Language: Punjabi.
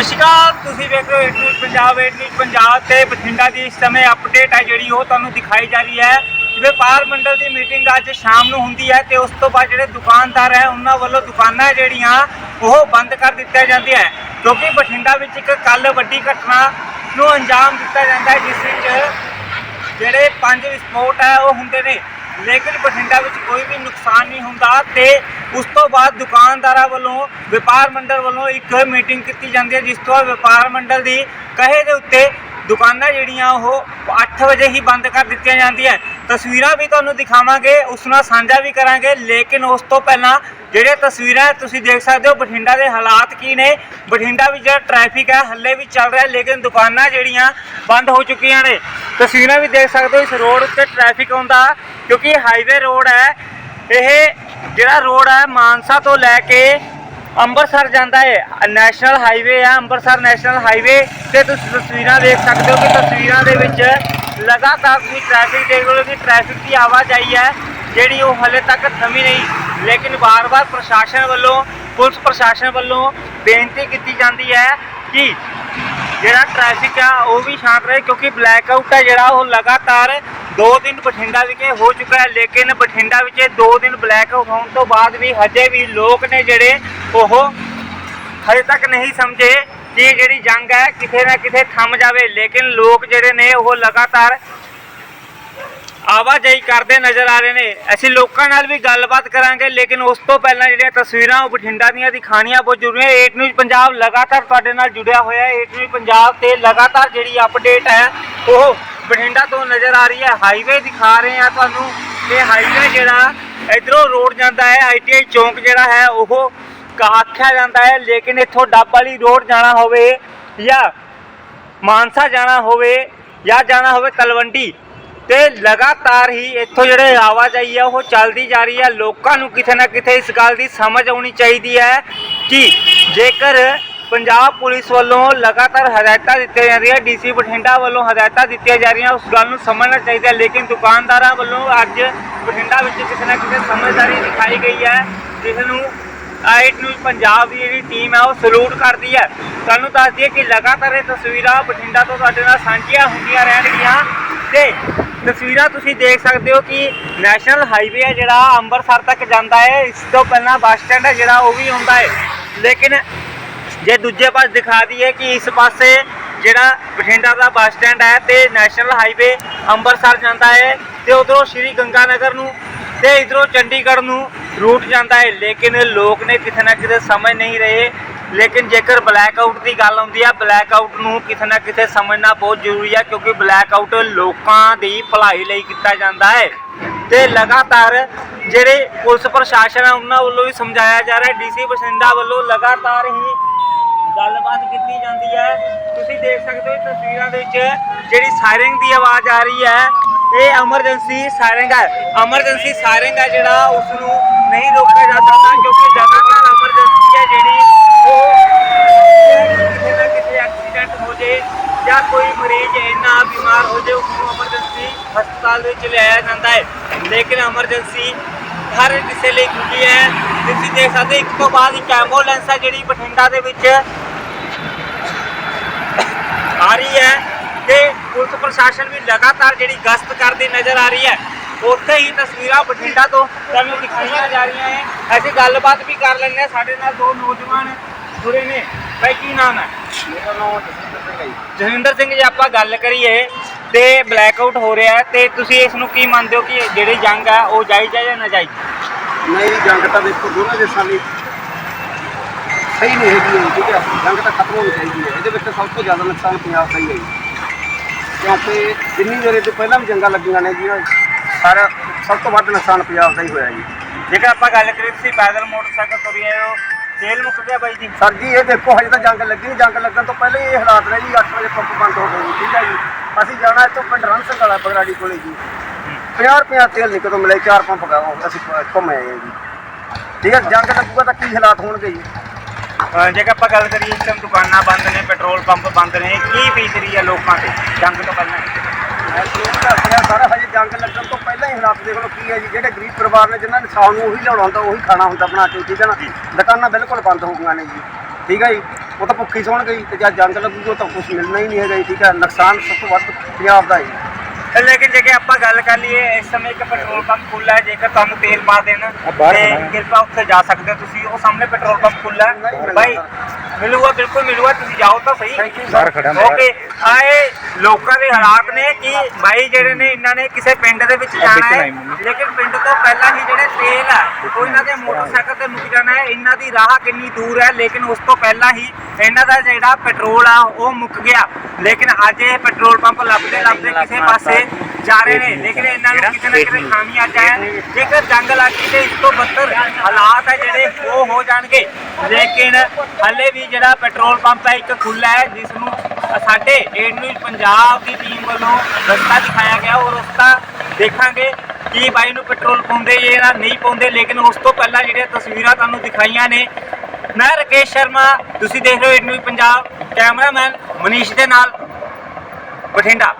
ਸਤਿ ਸ਼੍ਰੀ ਅਕਾਲ, ਤੁਸੀਂ ਵੇਖ ਰਹੇ ਹੋ Eight News Punjab, Eight News Punjab ਤੇ ਬਠਿੰਡਾ ਦੀ ਇਸ ਸਮੇਂ ਅਪਡੇਟ ਹੈ ਜਿਹੜੀ ਉਹ ਤੁਹਾਨੂੰ ਦਿਖਾਈ ਜਾ ਰਹੀ ਹੈ। ਵਪਾਰ ਮੰਡਲ ਦੀ ਮੀਟਿੰਗ ਅੱਜ ਸ਼ਾਮ ਨੂੰ ਹੁੰਦੀ ਹੈ ਤੇ ਉਸ ਤੋਂ ਬਾਅਦ ਜਿਹੜੇ ਦੁਕਾਨਦਾਰ ਹੈ, ਉਹਨਾਂ ਵੱਲੋਂ ਦੁਕਾਨਾਂ ਜਿਹੜੀਆਂ, ਉਹ ਬੰਦ ਕਰ ਦਿੱਤੀਆਂ ਜਾਂਦੀਆਂ ਕਿਉਂਕਿ ਬਠਿੰਡਾ ਵਿੱਚ ਇੱਕ ਕੱਲ ਵੱਡੀ ਘਟਨਾ ਨੂੰ ਅੰਜਾਮ ਦਿੱਤਾ ਜਾਂਦਾ ਹੈ, ਜਿਸ ਵਿੱਚ ਜਿਹੜੇ ਪੰਜ ਵਿਸਫੋਟ ਹੈ, ਉਹ ਹੁੰਦੇ ਨੇ। ਲੇਕਿਨ ਬਠਿੰਡਾ ਵਿੱਚ ਕੋਈ ਵੀ ਨੁਕਸਾਨ ਨਹੀਂ ਹੁੰਦਾ ਤੇ ਉਸ ਤੋਂ ਬਾਅਦ ਦੁਕਾਨਦਾਰਾਂ ਵੱਲੋਂ, ਵਪਾਰ ਮੰਡਲ ਵੱਲੋਂ ਇੱਕ ਮੀਟਿੰਗ ਕੀਤੀ ਜਾਂਦੀ ਹੈ, ਜਿਸ ਤੋਂ ਬਾਅਦ ਵਪਾਰ ਮੰਡਲ ਦੀ ਕਹੇ ਦੇ ਉੱਤੇ ਦੁਕਾਨਾਂ ਜਿਹੜੀਆਂ ਉਹ 8 ਵਜੇ ਹੀ ਬੰਦ ਕਰ ਦਿੱਤੀਆਂ ਜਾਂਦੀਆਂ। ਤਸਵੀਰਾਂ ਵੀ ਤੁਹਾਨੂੰ ਦਿਖਾਵਾਂਗੇ, ਉਸ ਨਾਲ ਸਾਂਝਾ ਵੀ ਕਰਾਂਗੇ, ਲੇਕਿਨ ਉਸ ਤੋਂ ਪਹਿਲਾਂ ਜਿਹੜੇ ਤਸਵੀਰਾਂ ਤੁਸੀਂ ਦੇਖ ਸਕਦੇ ਹੋ ਬਠਿੰਡਾ ਦੇ ਹਾਲਾਤ ਕੀ ਨੇ। ਬਠਿੰਡਾ ਵਿੱਚ ਜਿਹੜਾ ਟ੍ਰੈਫਿਕ ਹੈ, ਹੱਲੇ ਵੀ ਚੱਲ ਰਿਹਾ, ਲੇਕਿਨ ਦੁਕਾਨਾਂ ਜਿਹੜੀਆਂ ਬੰਦ ਹੋ ਚੁੱਕੀਆਂ ਨੇ। ਤਸਵੀਰਾਂ ਵੀ ਦੇਖ ਸਕਦੇ ਹੋ, ਇਸ ਰੋਡ ਉੱਤੇ ਟ੍ਰੈਫਿਕ ਆਉਂਦਾ, ਕਿਉਂਕਿ ਹਾਈਵੇ ਰੋਡ ਹੈ। ਇਹ ਜਿਹੜਾ ਰੋਡ ਹੈ, ਮਾਨਸਾ ਤੋਂ ਲੈ ਕੇ ਅੰਮ੍ਰਿਤਸਰ ਜਾਂਦਾ ਹੈ ਨੈਸ਼ਨਲ ਹਾਈਵੇ ਹੈ ਅੰਮ੍ਰਿਤਸਰ ਨੈਸ਼ਨਲ ਹਾਈਵੇ ਤੇ ਤੁਸੀਂ ਤਸਵੀਰਾਂ ਦੇਖ ਸਕਦੇ ਹੋ ਕਿ ਤਸਵੀਰਾਂ ਦੇ ਵਿੱਚ ਲਗਾਤਾਰ ਤੁਸੀਂ ਟ੍ਰੈਫਿਕ ਦੇਖ ਰਹੇ ਹੋ ਕਿ ਟ੍ਰੈਫਿਕ ਦੀ ਆਵਾਜਾਈ ਹੈ, ਜਿਹੜੀ ਉਹ ਹਲੇ ਤੱਕ ਥਮੀ ਨਹੀਂ। ਲੇਕਿਨ ਵਾਰ-ਵਾਰ ਪ੍ਰਸ਼ਾਸਨ ਵੱਲੋਂ, ਪੁਲਿਸ ਪ੍ਰਸ਼ਾਸਨ ਵੱਲੋਂ ਬੇਨਤੀ ਕੀਤੀ ਜਾਂਦੀ ਹੈ ਕਿ ਜਿਹੜਾ ਟ੍ਰੈਫਿਕ ਆ, ਉਹ ਵੀ ਸ਼ਾਂਤ ਰਹੇ ਕਿਉਂਕਿ ਬਲੈਕ ਆਊਟ ਹੈ ਜਿਹੜਾ, ਉਹ ਲਗਾਤਾਰ 2 ਦਿਨ ਬਠਿੰਡਾ ਵਿਖੇ ਹੋ ਚੁੱਕਾ ਹੈ। ਲੇਕਿਨ ਬਠਿੰਡਾ ਵਿੱਚ 2 ਦਿਨ ਬਲੈਕ ਆਊਟ ਹੋਣ ਤੋਂ ਬਾਅਦ ਵੀ ਹਜੇ ਵੀ ਲੋਕ ਨੇ ਜਿਹੜੇ ਉਹ ਹਜੇ ਤੱਕ ਨਹੀਂ ਸਮਝੇ ਕਿ ਜਿਹੜੀ ਜੰਗ ਹੈ, ਕਿਤੇ ਨਾ ਕਿਤੇ ਥੰਮ ਜਾਵੇ। ਲੇਕਿਨ ਲੋਕ ਜਿਹੜੇ ਨੇ, ਉਹ ਲਗਾਤਾਰ ਆਵਾਜਾਈ ਕਰਦੇ ਨਜ਼ਰ ਆ ਰਹੇ ਨੇ। ਅਸੀਂ ਲੋਕਾਂ ਨਾਲ ਵੀ ਗੱਲਬਾਤ ਕਰਾਂਗੇ, ਲੇਕਿਨ ਉਸ ਤੋਂ ਪਹਿਲਾਂ ਜਿਹੜੀਆਂ ਤਸਵੀਰਾਂ, ਉਹ ਬਠਿੰਡਾ ਦੀਆਂ ਦਿਖਾਣੀਆਂ ਬਹੁਤ ਜ਼ਰੂਰੀ ਹੈ ਏਟ ਨਿਊਜ਼ ਪੰਜਾਬ ਲਗਾਤਾਰ ਤੁਹਾਡੇ ਨਾਲ ਜੁੜਿਆ ਹੋਇਆ ਹੈ। ਏਟ ਨਿਊਜ਼ ਪੰਜਾਬ ਤੇ ਲਗਾਤਾਰ ਜਿਹੜੀ ਅਪਡੇਟ ਹੈ, ਉਹ ਬਠਿੰਡਾ ਤੋਂ ਨਜ਼ਰ ਆ ਰਹੀ ਹੈ। ਹਾਈਵੇ ਦਿਖਾ ਰਹੇ ਆ ਤੁਹਾਨੂੰ ਕਿ ਹਾਈਵੇ ਜਿਹੜਾ, ਇਧਰੋਂ ਰੋਡ ਜਾਂਦਾ ਹੈ ਆਈਟੀਆਈ ਚੌਂਕ ਜਿਹੜਾ ਹੈ, ਉਹ ਕਹਾਖਿਆ ਜਾਂਦਾ ਹੈ। ਲੇਕਿਨ ਇੱਥੋਂ ਡੱਬ ਵਾਲੀ ਰੋਡ ਜਾਣਾ ਹੋਵੇ ਜਾਂ ਮਾਨਸਾ ਜਾਣਾ ਹੋਵੇ ਜਾਂ ਜਾਣਾ ਹੋਵੇ ਤਲਵੰਡੀ ਤੇ ਲਗਾਤਾਰ ਹੀ ਇੱਥੋਂ ਜਿਹੜੇ ਆਵਾਜਾਈ ਆ, ਉਹ ਚੱਲਦੀ ਜਾ ਰਹੀ ਹੈ ਲੋਕਾਂ ਨੂੰ ਕਿਤੇ ਨਾ ਕਿਤੇ ਇਸ ਗੱਲ ਦੀ ਸਮਝ ਆਉਣੀ ਚਾਹੀਦੀ ਹੈ ਕਿ ਜੇਕਰ ਪੰਜਾਬ ਪੁਲਿਸ ਵੱਲੋਂ ਲਗਾਤਾਰ ਹਦਾਇਤਾਂ ਦਿੱਤੀਆਂ ਜਾ ਜਾਂਦੀਆਂ ਡੀਸੀ ਬਠਿੰਡਾ ਵੱਲੋਂ ਹਦਾਇਤਾਂ ਦਿੱਤੀਆਂ ਜਾ ਰਹੀਆਂ, ਉਸ ਗੱਲ ਨੂੰ ਸਮਝਣਾ ਚਾਹੀਦਾ ਲੇਕਿਨ ਦੁਕਾਨਦਾਰਾਂ ਵੱਲੋਂ ਅੱਜ ਬਠਿੰਡਾ ਵਿੱਚ ਕਿਤੇ ਨਾ ਕਿਤੇ ਸਮਝਦਾਰੀ ਦਿਖਾਈ ਗਈ ਹੈ। ਜਿਸ ਨੂੰ ਆਈਟ ਨੂੰ ਪੰਜਾਬ ਦੀ ਜਿਹੜੀ ਟੀਮ ਹੈ, ਉਹ ਸਲੂਟ ਕਰਦੀ ਹੈ। ਤੁਹਾਨੂੰ ਦੱਸਦੀ ਹੈ ਕਿ ਲਗਾਤਾਰ ਇਹ ਤਸਵੀਰਾਂ ਬਠਿੰਡਾ ਤੋਂ ਸਾਡੇ ਨਾਲ ਸਾਂਝੀਆਂ ਹੁੰਦੀਆਂ ਰਹਿਣਗੀਆਂ। ਤੇ ਤਸਵੀਰਾਂ ਤੁਸੀਂ ਦੇਖ ਸਕਦੇ ਹੋ ਕਿ ਨੈਸ਼ਨਲ ਹਾਈਵੇ ਹੈ ਜਿਹੜਾ ਅੰਮ੍ਰਿਤਸਰ ਤੱਕ ਜਾਂਦਾ ਹੈ। ਇਸ ਤੋਂ ਪਹਿਲਾਂ ਬੱਸ ਸਟੈਂਡ ਹੈ ਜਿਹੜਾ ਉਹ ਵੀ ਹੁੰਦਾ ਹੈ। ਲੇਕਿਨ ਜੇ ਦੂਜੇ ਪਾਸੇ ਦਿਖਾ ਦਈਏ ਕਿ ਇਸ ਪਾਸੇ ਜਿਹੜਾ ਬਠਿੰਡਾ ਦਾ ਬੱਸ ਸਟੈਂਡ ਹੈ ਤੇ ਨੈਸ਼ਨਲ ਹਾਈਵੇ ਅੰਮ੍ਰਿਤਸਰ ਜਾਂਦਾ ਹੈ ਤੇ ਉਧਰੋਂ ਸ਼੍ਰੀ ਗੰਗਾ ਨਗਰ ਨੂੰ ਤੇ ਇਧਰੋਂ ਚੰਡੀਗੜ੍ਹ ਨੂੰ ਰੂਟ ਜਾਂਦਾ ਹੈ। ਲੇਕਿਨ ਲੋਕ ਨੇ ਕਿਤੇ ਨਾ ਕਿਤੇ ਸਮਝ ਨਹੀਂ ਰਹੇ ਲੇਕਿਨ ਜੇਕਰ ਬਲੈਕ ਆਊਟ ਦੀ ਗੱਲ ਆਉਂਦੀ ਹੈ ਬਲੈਕ ਆਊਟ ਨੂੰ ਕਿਤੇ ਨਾ ਕਿਤੇ ਸਮਝਣਾ ਬਹੁਤ ਜ਼ਰੂਰੀ ਹੈ ਕਿਉਂਕਿ ਬਲੈਕ ਆਊਟ ਲੋਕਾਂ ਦੀ ਭਲਾਈ ਲਈ ਕੀਤਾ ਜਾਂਦਾ ਹੈ। ਤੇ ਲਗਾਤਾਰ ਜਿਹੜੇ ਪੁਲਿਸ ਪ੍ਰਸ਼ਾਸਨ ਆ, ਉਹਨਾਂ ਵੱਲੋਂ ਵੀ ਸਮਝਾਇਆ ਜਾ ਰਿਹਾ ਹੈ। ਡੀਸੀ ਬਸਿੰਦਾ ਵੱਲੋਂ ਲਗਾਤਾਰ ਹੀ ਗੱਲਬਾਤ ਕੀਤੀ ਜਾਂਦੀ ਹੈ। ਤੁਸੀਂ ਦੇਖ ਸਕਦੇ ਹੋ ਤਸਵੀਰਾਂ ਦੇ ਵਿੱਚ ਜਿਹੜੀ ਸਾਇਰਿੰਗ ਦੀ ਆਵਾਜ਼ ਆ ਰਹੀ ਹੈ, ਇਹ ਐਮਰਜੈਂਸੀ ਸਾਇਰਿੰਗ ਹੈ। ਐਮਰਜੈਂਸੀ ਸਾਇਰਿੰਗ ਹੈ ਜਿਹੜਾ ਉਸ ਨੂੰ ਨਹੀਂ ਰੋਕ ਜਾ ਸਕਦਾ ਕਿਉਂਕਿ ਜ਼ਿਆਦਾਤਰ ਐਮਰਜੈਂਸੀ ਹੈ ਜਿਹੜੀ ਉਹ ਕਿਤੇ ਨਾ ਕਿਤੇ ਐਕਸੀਡੈਂਟ ਹੋ ਜੇ ਜਾਂ ਕੋਈ ਮਰੀਜ਼ ਇੰਨਾ ਬਿਮਾਰ ਹੋ ਜੇ ਉਸ ਨੂੰ ਐਮਰਜੈਂਸੀ ਹਸਪਤਾਲ ਵਿੱਚ ਲਿਆਇਆ ਜਾਂਦਾ ਹੈ। ਲੇਕਿਨ ਐਮਰਜੈਂਸੀ ਹਰ ਕਿਸੇ ਲਈ ਖੁੱਲੀ ਹੈ। ਤੁਸੀਂ ਦੇਖ ਸਕਦੇ ਇੱਕ ਤੋਂ ਬਾਅਦ ਇੱਕ ਐਂਬੂਲੈਂਸ ਹੈ ਜਿਹੜੀ ਬਠਿੰਡਾ ਦੇ ਵਿੱਚ ਆ ਰਹੀ ਹੈ ਤੇ ਪੁਲਿਸ ਪ੍ਰਸ਼ਾਸਨ ਵੀ ਲਗਾਤਾਰ ਜਿਹੜੀ ਗਸ਼ਤ ਕਰਦੀ ਨਜ਼ਰ ਆ ਰਹੀ ਹੈ। ਉੱਥੇ ਹੀ ਤਸਵੀਰਾਂ ਬਠਿੰਡਾ ਤੋਂ ਤੁਹਾਨੂੰ ਦਿਖਾਈਆਂ ਜਾ ਰਹੀਆਂ ਹੈ ਅਸੀਂ ਗੱਲਬਾਤ ਵੀ ਕਰ ਲੈਂਦੇ ਹਾਂ। ਸਾਡੇ ਨਾਲ ਦੋ ਨੌਜਵਾਨ ਜੁੜੇ ਨੇ। ਭਾਈ ਕੀ ਨਾਮ ਹੈ? ਮੇਰਾ ਨਾਮ ਸਿੰਘ ਹੈ ਜੀ। ਜਸਵਿੰਦਰ ਸਿੰਘ ਜੇ ਆਪਾਂ ਗੱਲ ਕਰੀਏ ਤੇ ਬਲੈਕ ਆਊਟ ਹੋ ਰਿਹਾ ਹੈ ਤੇ ਤੁਸੀਂ ਇਸ ਨੂੰ ਕੀ ਮੰਨਦੇ ਹੋ ਕਿ ਜਿਹੜੀ ਜੰਗ ਹੈ ਉਹ ਜਾਇਜ਼ ਹੈ ਜਾਂ ਨਾਜਾਇਜ਼? ਨਹੀਂ ਜੰਗ ਤਾਂ ਦੇਖੋ ਦੋਨਾਂ ਦੇਸ਼ਾਂ ਲਈ ਸਹੀ ਨਹੀਂ ਹੈਗੀ ਹੈ, ਠੀਕ ਹੈ? ਜੰਗ ਤਾਂ ਖਤਮ ਹੋਣੀ ਚਾਹੀਦੀ ਹੈ। ਇਹਦੇ ਵਿੱਚ ਸਭ ਤੋਂ ਜ਼ਿਆਦਾ ਨੁਕਸਾਨ ਪੰਜਾਬ ਦਾ ਹੀ ਹੈ ਜੀ। ਕਿਉਂਕਿ ਜਿੰਨੀ ਦੇਰ ਤੋਂ ਪਹਿਲਾਂ ਵੀ ਜੰਗਾਂ ਲੱਗੀਆਂ ਨੇ ਜੀ ਸਾਰਾ ਸਭ ਤੋਂ ਵੱਧ ਨੁਕਸਾਨ ਪੰਜਾਬ ਦਾ ਹੀ ਹੋਇਆ ਜੀ। ਜੇਕਰ ਆਪਾਂ ਗੱਲ ਕਰੀਏ ਤੁਸੀਂ ਪੈਦਲ ਮੋਟਰਸਾਈਕਲ ਤੁਰੇ ਆਏ ਹੋ ਤੇਲ ਮੁੱਕ ਗਿਆ ਬਾਈ ਜੀ। ਸਰ ਜੀ ਇਹ ਦੇਖੋ ਹਜੇ ਤਾਂ ਜੰਗ ਲੱਗੀ ਨਹੀਂ ਜੰਗ ਲੱਗਣ ਤੋਂ ਪਹਿਲਾਂ ਹੀ ਇਹ ਹਾਲਾਤ ਨੇ ਜੀ 8 ਵਜੇ ਪੰਪ ਬੰਦ ਹੋ ਗਏ ਜੀ ਠੀਕ ਹੈ ਜੀ। ਅਸੀਂ ਜਾਣਾ ਇੱਥੋਂ ਪਿੰਡ ਰਣਸਰ ਵਾਲਾ ਬਗਰਾੜੀ ਕੋਲੇ ਜੀ। 50 ਰੁਪਇਆ ਤੇਲ ਨਿਕਲ ਤੋਂ ਮਿਲੇ ਚਾਰ ਪੰਪ ਗਾ ਅਸੀਂ ਘੁੰਮੇ ਆਏ ਹਾਂ ਜੀ। ਠੀਕ ਹੈ ਜੰਗ ਲੱਗੂਗਾ ਤਾਂ ਕੀ ਹਾਲਾਤ ਹੋਣਗੇ ਜੀ? ਅਹ ਜੇਕਰ ਆਪਾਂ ਗੱਲ ਕਰੀਏ ਇਸ ਟਾਈਮ ਦੁਕਾਨਾਂ ਬੰਦ ਨੇ ਪੈਟਰੋਲ ਪੰਪ ਬੰਦ ਨੇ ਕੀ ਬੀਤ ਰਹੀ ਹੈ ਲੋਕਾਂ ਤੇ ਜੰਗ ਤੋਂ ਪਹਿਲਾਂ? ਮੈਂ ਰਿਹਾ ਸਾਰਾ ਹਜੇ ਦੇਖ ਕੀ ਹੈ ਜੀ ਜਿਹੜੇ ਗਰੀਬ ਪਰਿਵਾਰ ਨੇ ਜਿਨ੍ਹਾਂ ਨੇ ਸ਼ਾਮ ਨੂੰ ਉਹੀ ਲਿਆਉਣਾ ਹੁੰਦਾ ਉਹੀ ਖਾਣਾ ਹੁੰਦਾ ਬਣਾ ਕੇ ਠੀਕ ਹੈ ਨਾ? ਦੁਕਾਨਾਂ ਬਿਲਕੁਲ ਬੰਦ ਹੋ ਗਈਆਂ ਨੇ ਜੀ। ਠੀਕ ਹੈ ਜੀ? ਉਹ ਤਾਂ ਭੁੱਖੀ ਸੌਣ ਗਈ ਤੇ ਜਦ ਜੰਗ ਲੱਗੂਗੀ ਉਹ ਤਾਂ ਕੁਝ ਮਿਲਣਾ ਹੀ ਨਹੀਂ ਹੈਗਾ ਜੀ, ਠੀਕ ਹੈ? ਨੁਕਸਾਨ ਸਭ ਤੋਂ ਵੱਧ ਪੰਜਾਬ ਦਾ ਹੈ ਲੇਕਿਨ ਜੇ ਆਪਾਂ ਗੱਲ ਕਰ ਲਈਏ ਇਸ ਸਮੇਂ ਇੱਕ ਪੈਟਰੋਲ ਪੰਪ ਖੁੱਲਾ ਹੈ ਜੇਕਰ ਤੁਹਾਨੂੰ ਤੇਲ ਪਾ ਦੇਣ ਤੇ ਹੈ। ਕਿਰਪਾ ਉੱਥੇ ਜਾ ਸਕਦੇ ਹੋ ਤੁਸੀਂ ਉਹ ਸਾਹਮਣੇ ਪੈਟਰੋਲ ਪੰਪ ਖੁੱਲਾ ਹੈ। ਬਾਈ ਮਿਲੂਗਾ ਬਿਲਕੁਲ ਮਿਲੂਗਾ ਤੁਸੀਂ ਜਾਓ ਤਾਂ ਸਹੀ। ਬਾਹਰ ਖੜਾ। ਓਕੇ ਆਏ ਲੋਕਾਂ ਦੇ ਹਾਲਾਤ ਨੇ ਕਿ ਬਾਈ ਜਿਹੜੇ ਨੇ ਇਹਨਾਂ ਨੇ ਕਿਸੇ ਪਿੰਡ ਦੇ ਵਿੱਚ ਜਾਣਾ ਹੈ। ਲੇਕਿਨ ਪਿੰਡ ਤੋਂ ਪਹਿਲਾਂ ਹੀ ਜਿਹੜੇ ਤੇਲ ਆ ਉਹ ਇਹਨਾਂ ਦੇ ਮੋਟਰਸਾਈਕਲ ਤੇ ਮੁੱਕ ਜਾਣਾ ਹੈ। ਇਹਨਾਂ ਦੀ ਰਾਹ ਕਿੰਨੀ ਦੂਰ ਹੈ ਲੇਕਿਨ ਉਸ ਤੋਂ ਪਹਿਲਾਂ ਹੀ ਇਹਨਾਂ ਦਾ ਜਿਹੜਾ ਪੈਟਰੋਲ ਆ ਉਹ ਮੁੱਕ ਗਿਆ। ਲੇਕਿਨ ਅੱਜ ਇਹ ਪੈਟਰੋਲ ਪੰਪ ਲੱਭਦੇ ਲੱਭਦੇ ਕਿਸੇ ਪਾਸੇ ਜਾ ਰਹੇ ਨੇ। ਲੇਕਿਨ ਇਹਨਾਂ ਨੂੰ ਕਿਤੇ ਨਾ ਕਿਤੇ ਖਾਮੀਆਂ ਆਇਆ ਜੇਕਰ ਜੰਗ ਲੱਗ ਗਈ ਤੇ ਇਸ ਤੋਂ ਬੱਤਰ ਹਾਲਾਤ ਹੈ ਜਿਹੜੇ ਉਹ ਹੋ ਜਾਣਗੇ। ਲੇਕਿਨ ਹੱਲੇ ਵੀ ਜਿਹੜਾ ਪੈਟਰੋਲ ਪੰਪ ਹੈ ਇੱਕ ਖੁੱਲਾ ਹੈ ਜਿਸ ਨੂੰ ਸਾਡੇ ਏਡ ਨਿਊਜ਼ ਪੰਜਾਬ ਦੀ ਟੀਮ ਵੱਲੋਂ ਰਸਤਾ ਦਿਖਾਇਆ ਗਿਆ। ਉਹ ਰਸਤਾ ਦੇਖਾਂਗੇ ਕੀ ਬਾਈ ਨੂੰ ਪੈਟਰੋਲ ਪਾਉਂਦੇ ਜਾਂ ਨਹੀਂ ਪਾਉਂਦੇ। ਲੇਕਿਨ ਉਸ ਤੋਂ ਪਹਿਲਾਂ ਜਿਹੜੀਆਂ ਤਸਵੀਰਾਂ ਤੁਹਾਨੂੰ ਦਿਖਾਈਆਂ ਨੇ ਮੈਂ ਰਕੇਸ਼ ਸ਼ਰਮਾ ਤੁਸੀਂ ਦੇਖ ਰਹੇ ਹੋ Eight News Punjab cameraman Manish ਦੇ ਨਾਲ ਬਠਿੰਡਾ।